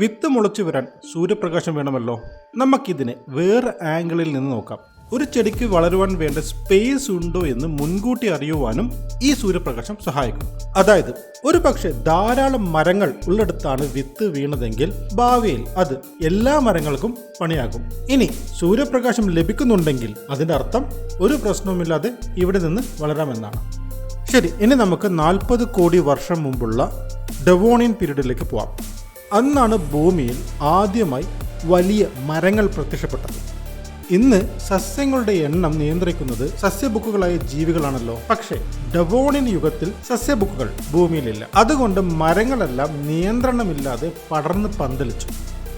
വിത്ത് മുളച്ചു വരാൻ സൂര്യപ്രകാശം വേണമല്ലോ? നമുക്കിതിനെ വേറെ ആംഗിളിൽ നിന്ന് നോക്കാം. ഒരു ചെടിക്ക് വളരുവാൻ വേണ്ട സ്പേസ് ഉണ്ടോ എന്ന് മുൻകൂട്ടി അറിയുവാനും ഈ സൂര്യപ്രകാശം സഹായിക്കും. അതായത് ഒരു പക്ഷേ ധാരാളം മരങ്ങൾ ഉള്ളെടുത്താണ് വിത്ത് വീണതെങ്കിൽ ഭാവിയിൽ അത് എല്ലാ മരങ്ങൾക്കും പണിയാകും. ഇനി സൂര്യപ്രകാശം ലഭിക്കുന്നുണ്ടെങ്കിൽ അതിന്റെ അർത്ഥം ഒരു പ്രശ്നവുമില്ലാതെ ഇവിടെ നിന്ന് വളരാമെന്നാണ്. ശരി ഇനി നമുക്ക് നാൽപ്പത് കോടി വർഷം മുമ്പുള്ള ഡെവോണിയൻ പീരീഡിലേക്ക് പോവാം. അന്നാണ് ഭൂമിയിൽ ആദ്യമായി വലിയ മരങ്ങൾ പ്രത്യക്ഷപ്പെട്ടത്. ഇന്ന് സസ്യങ്ങളുടെ എണ്ണം നിയന്ത്രിക്കുന്നത് സസ്യബുക്കുകളായ ജീവികളാണല്ലോ. പക്ഷേ ഡവോണിൻ യുഗത്തിൽ സസ്യബുക്കുകൾ ഭൂമിയിലില്ല. അതുകൊണ്ട് മരങ്ങളെല്ലാം നിയന്ത്രണമില്ലാതെ പടർന്ന് പന്തലിച്ചു.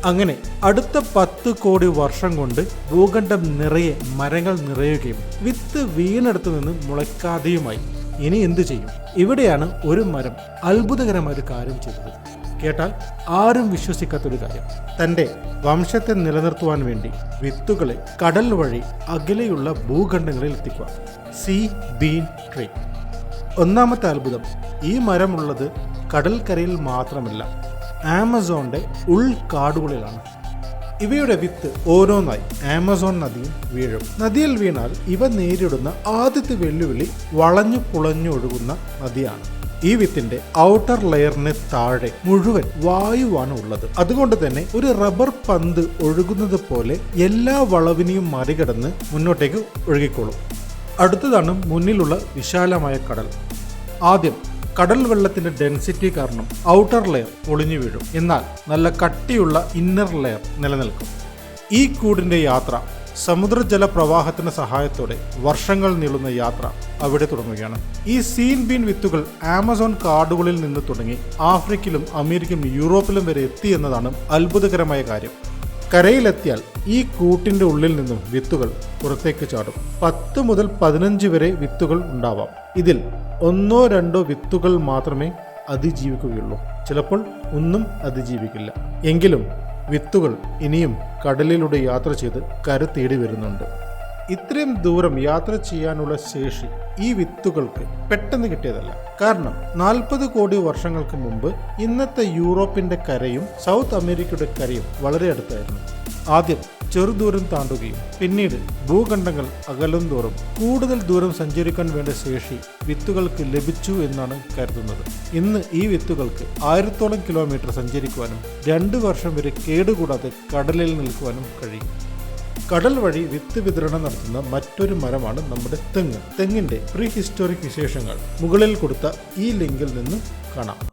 അങ്ങനെ അടുത്ത പത്ത് കോടി വർഷം കൊണ്ട് ഭൂഖണ്ഡം നിറയെ മരങ്ങൾ നിറയുകയും വിത്ത് വീണെടുത്തു നിന്ന് മുളയ്ക്കാതെയുമായി. ഇനി എന്തു ചെയ്യും? ഇവിടെയാണ് ഒരു മരം അത്ഭുതകരമായ ഒരു കാര്യം ചെയ്തത്. കേട്ടാൽ ആരും വിശ്വസിക്കാത്തൊരു കാര്യം. തന്റെ വംശത്തെ നിലനിർത്തുവാൻ വേണ്ടി വിത്തുകളെ കടൽ വഴി അകലെയുള്ള ഭൂഖണ്ഡങ്ങളിൽ എത്തിക്കുക. സി. Bean tree. ഒന്നാമത്തെ അത്ഭുതം ഈ മരമുള്ളത് കടൽക്കരയിൽ മാത്രമല്ല ആമസോണിന്റെ ഉൾക്കാടുകളിലാണ്. ഇവയുടെ വിത്ത് ഓരോന്നായി ആമസോൺ നദിയിൽ വീഴും. നദിയിൽ വീണാൽ ഇവ നേരിടുന്ന ആദ്യത്തെ വെല്ലുവിളി വളഞ്ഞു പുളഞ്ഞു ഒഴുകുന്ന നദിയാണ്. ഈ വിത്തിന്റെ ഔട്ടർ ലെയറിന് താഴെ മുഴുവൻ വായുവാണ് ഉള്ളത്. അതുകൊണ്ട് തന്നെ ഒരു റബ്ബർ പന്ത് ഒഴുകുന്നത് പോലെ എല്ലാ വളവിനെയും മറികടന്ന് മുന്നോട്ടേക്ക് ഒഴുകിക്കോളും. അടുത്തതാണ് മുന്നിലുള്ള വിശാലമായ കടൽ. ആദ്യം കടൽ വെള്ളത്തിന്റെ ഡെൻസിറ്റി കാരണം ഔട്ടർ ലെയർ ഒളിഞ്ഞു വീഴും. എന്നാൽ നല്ല കട്ടിയുള്ള ഇന്നർ ലെയർ നിലനിൽക്കും. ഈ കൂടിന്റെ യാത്ര സമുദ്രജല പ്രവാഹത്തിന്റെ സഹായത്തോടെ വർഷങ്ങൾ നീളുന്ന യാത്ര അവിടെ തുടങ്ങുകയാണ്. ഈ സീൻ ബീൻ വിത്തുകൾ ആമസോൺ കാടുകളിൽ നിന്ന് തുടങ്ങി ആഫ്രിക്കയിലും അമേരിക്കയിലും യൂറോപ്പിലും വരെ എത്തി എന്നതാണ് അത്ഭുതകരമായ കാര്യം. കരയിലെത്തിയാൽ ഈ കൂട്ടിന്റെ ഉള്ളിൽ നിന്നും വിത്തുകൾ പുറത്തേക്ക് ചാടും. പത്ത് മുതൽ പതിനഞ്ച് വരെ വിത്തുകൾ ഉണ്ടാവാം. ഇതിൽ ഒന്നോ രണ്ടോ വിത്തുകൾ മാത്രമേ അതിജീവിക്കുകയുള്ളൂ. ചിലപ്പോൾ ഒന്നും അതിജീവിക്കില്ല. എങ്കിലും വിത്തുകൾ ഇനിയും കടലിലൂടെ യാത്ര ചെയ്ത് കര തേടി വരുന്നുണ്ട്. ഇത്രയും ദൂരം യാത്ര ചെയ്യാനുള്ള ശേഷി ഈ വിത്തുകൾക്ക് പെട്ടെന്ന് കിട്ടിയതല്ല. കാരണം നാൽപ്പത് കോടി വർഷങ്ങൾക്ക് മുമ്പ് ഇന്നത്തെ യൂറോപ്പിന്റെ കരയും സൗത്ത് അമേരിക്കയുടെ കരയും വളരെ അടുത്തായിരുന്നു. ആദ്യം ചെറുദൂരം താണ്ടുകയും പിന്നീട് ഭൂഖണ്ഡങ്ങൾ അകലും തോറും കൂടുതൽ ദൂരം സഞ്ചരിക്കാൻ വേണ്ട ശേഷി വിത്തുകൾക്ക് ലഭിച്ചു എന്നാണ് കരുതുന്നത്. ഇന്ന് ഈ വിത്തുകൾക്ക് ആയിരത്തോളം കിലോമീറ്റർ സഞ്ചരിക്കുവാനും രണ്ട് വർഷം വരെ കേടുകൂടാതെ കടലിൽ നിൽക്കുവാനും കഴിയും. കടൽ വഴി വിത്ത് വിതരണം നടത്തുന്ന മറ്റൊരു മരമാണ് നമ്മുടെ തെങ്ങ്. തെങ്ങിന്റെ പ്രീ ഹിസ്റ്റോറിക് വിശേഷങ്ങൾ മുകളിൽ കൊടുത്ത ഈ ലിങ്കിൽ നിന്ന് കാണാം.